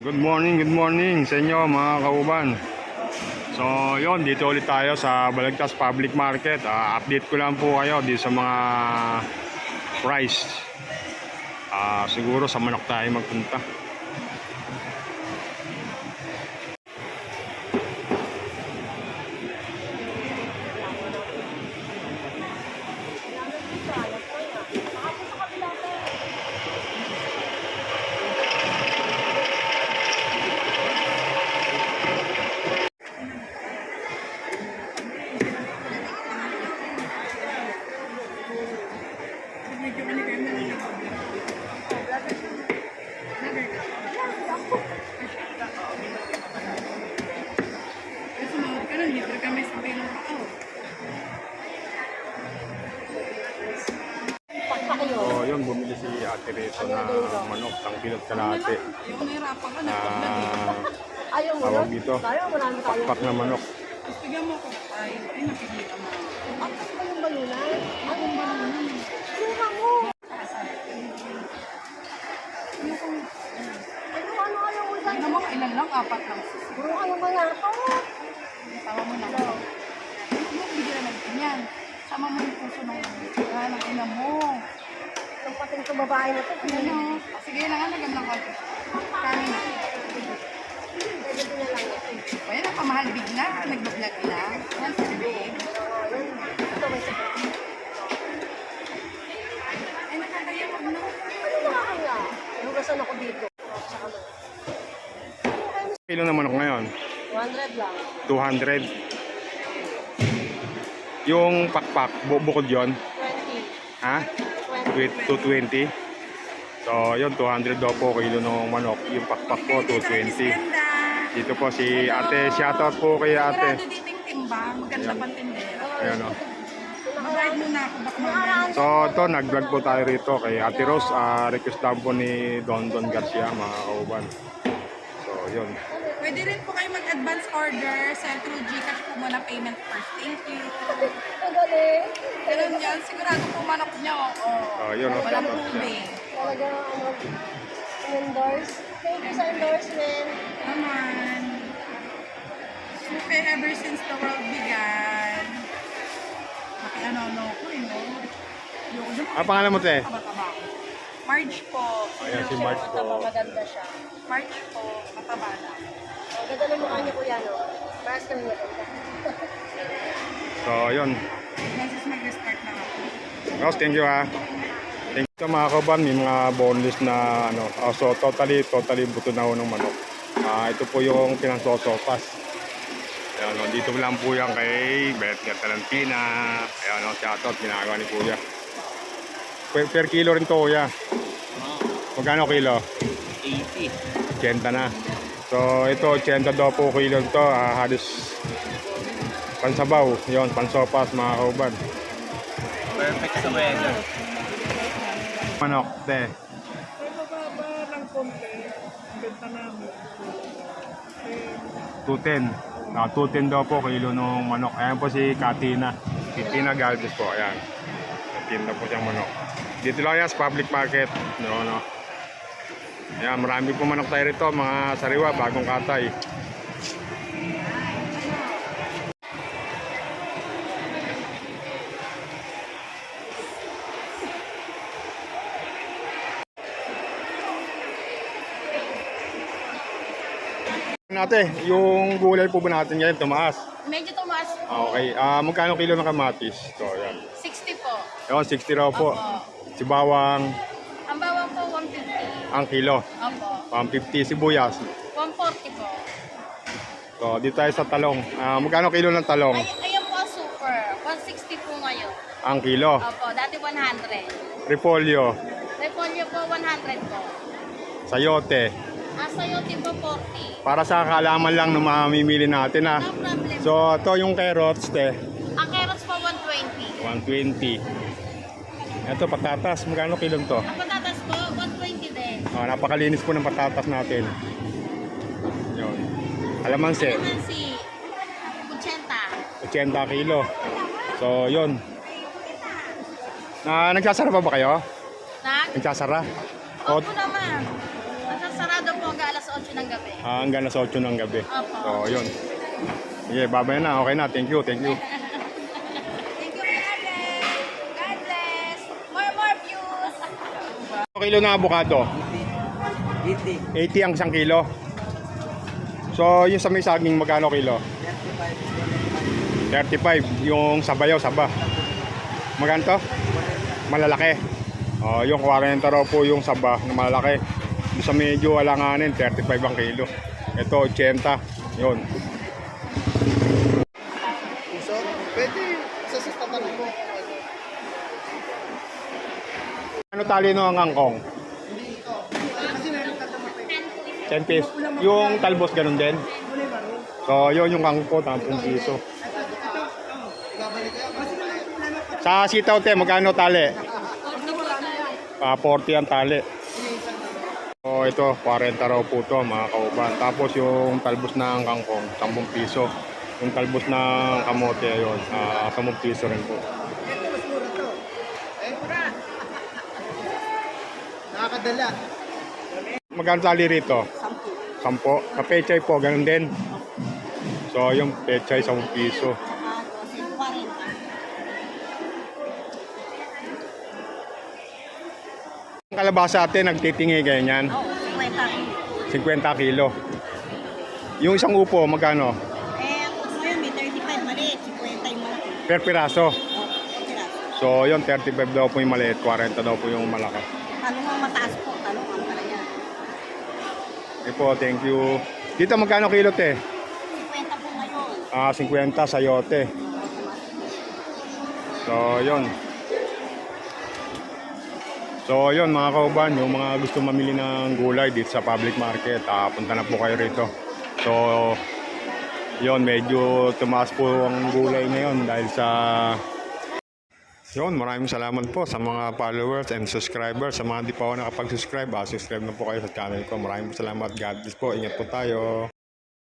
Good morning, good morning sa inyo mga kauban. So, yon dito ulit tayo sa Balagtas Public Market. Ah, update ko lang po kayo dito sa mga price. Ah, siguro sa manok tayo magpunta. Yun, bumili si ate rito na manok, tang pilot kalate. Yung nahirapan ka, nagpag Ah, Ayaw mo tawag dito, pakpak na manok. Bigyan mo ko ay, ay nakikita mo. Ang kasi ba yung balunan? Akong ba naman? Suha mo! Ano, ano, ano, ulan? naman ilan lang, apat lang. Puro ano ba nga ito? Tawa mo na. Mo bigyan na ganyan. Sama mo yung puso ng ah, ng ina mo. Itong pating sa babae na ito. Ano? Sige na nga, nagam lang konti. Kami na. Pwede din na lang ito. O yan ang pamahal bigla. Nag-vlog lang. Yan sa babe. Ito may sakit. Ay, nakakaya wag na. Ano nakakaya? Lugasan ako dito. Saka mo. Kilo na manok ngayon? 100 lang. 200. Yung pakpak, bu- bukod yon 20. ha? 20. With 220. So, yun, 200 daw po kilo ng manok. Yung pakpak po, 220. Dito po si ate, shoutout po kay ate. Maganda pang tindera. Ayan o. Baka mamaya. So, ito, nag-vlog po tayo rito kay Ate Rose. Ah, request lang po ni Don Don Garcia, mga kauban. So, yun. Pwede rin po kayo mag-advance order. Send through Gcash po muna payment first. Thank you. Ang galing. Ganun yan. Sigurado po manok niya. Oo. Oh, yun, oh. Walang tubig. Talaga, ano, endorse. Thank you sa endorsement. Naman. Supe ever since the world began. Nakiano-ano ko eh, no? Ayoko dyan. Ah, pangalan mo, te? Mataba Marge po. Ayan, si Marge po. Mataba, maganda siya. Marge po. Mataba na. Ang ganda ng mukha niya, kuya, no? Paras kami maganda. So, yun. Beses mag-restart na ako. Rose, thank you ha. Thank you mga kauban. May mga boneless na ano. ah, so, totally, totally buto na ho ng manok. Ah, ito po yung pinangsosopas. Ayan, no, dito lang po yan kay Bet Talantina. Ayan, no, shoutout, ginagawa ni Kuya. Per, per kilo rin to, Kuya. Magkano kilo? 80. 80 na. So, ito, 80 daw po kilo ito. Ah, halos pansabaw. Yon, pansopas, mga kauban. Perfect sa weather. Manok, te. Mababa ng konti. Benta namin. 210. Ah, 210 daw po kilo ng manok. Ayan po si Katina. Katina Galvez po. Ayan. Katina po siyang manok. Dito lang yan sa public market. No, no. Ayan, marami po manok tayo rito. Mga sariwa, bagong katay. Nate, yung gulay po ba natin ngayon tumaas? Medyo tumaas Ah, Okay. Ah, magkano kilo ng kamatis? So, ayan. 60 po. Ayun, 60 raw po. Opo. Si bawang, Ang bawang po, 150. ang kilo. Opo. 150 sibuyas. 140 po. So, dito tayo sa talong. Ah, magkano kilo ng talong? Ay, ayan po ang super. 160 po ngayon. Ang kilo. Opo, dati 100. Repolyo, Repolyo po, 100 po. sayote. Ah, sayote po, 40. Para sa kalaman lang ng mamimili natin ha. No problem. So, ito yung carrots, te. ang carrots po, 120. 120. Ito, patatas. Magkano kilo to? Ang patatas po, 120 din. Oh, napakalinis po ng patatas natin. Yun. Alamansi. Naman si 80. 80 kilo. So, yun. Na, nagsasara pa ba kayo? Nag? Nagsasara? O, Opo naman. Ang sarado po hanggang alas 8 ng gabi. Ah, hanggang alas 8 ng gabi. Opo. So, yun. Sige, babay na. Okay na. Thank you, thank you. Kilo na avocado? 80. 80 ang isang kilo. So, yung sa may saging, magkano kilo? 35. Yung sabayaw, saba. Magkano to? Malalaki. Oh, yung 40 raw po yung saba na malalaki. Yung sa medyo alanganin, 35 ang kilo. Ito, 80. Yun. So, pwede sa sustatan mo. Ano tali no ang angkong? 10 pesos. Yung talbos ganun din? So, yun yung angko, 10 piso. Sa sitaw te, magkano tali? Ah, 40 ang tali. So, ito, 40 raw po to, mga kauban. Tapos yung talbos ng kangkong, 10 piso. Yung talbos ng kamote, ayun, ah, 10 piso rin po. Nakakadala. Magkano tali rito? Sampo. Sa pechay po, ganun din. So, yung pechay, 10 piso. Ang kalabasa atin, nagtitingi ganyan. Oo, 50. 50 kilo. Yung isang upo, magkano? Eh, puso yun, may 35 maliit, 50 yung malaki. Per piraso. Oo, piraso. So, yun, 35 daw po yung maliit, 40 daw po yung malaki. Talong ang mataas po, talong ang palaya. Okay po, thank you. Dito, magkano kilo, te? 50 po ngayon. Ah, 50 sayote. So, yun. So, yun mga kauban, yung mga gusto mamili ng gulay dito sa public market, ah, punta na po kayo rito. So, yun, medyo tumaas po ang gulay ngayon dahil sa... Yun, maraming salamat po sa mga followers and subscribers. Sa mga di pa ako nakapag-subscribe, ah, subscribe na po kayo sa channel ko. Maraming salamat. God bless po. Ingat po tayo.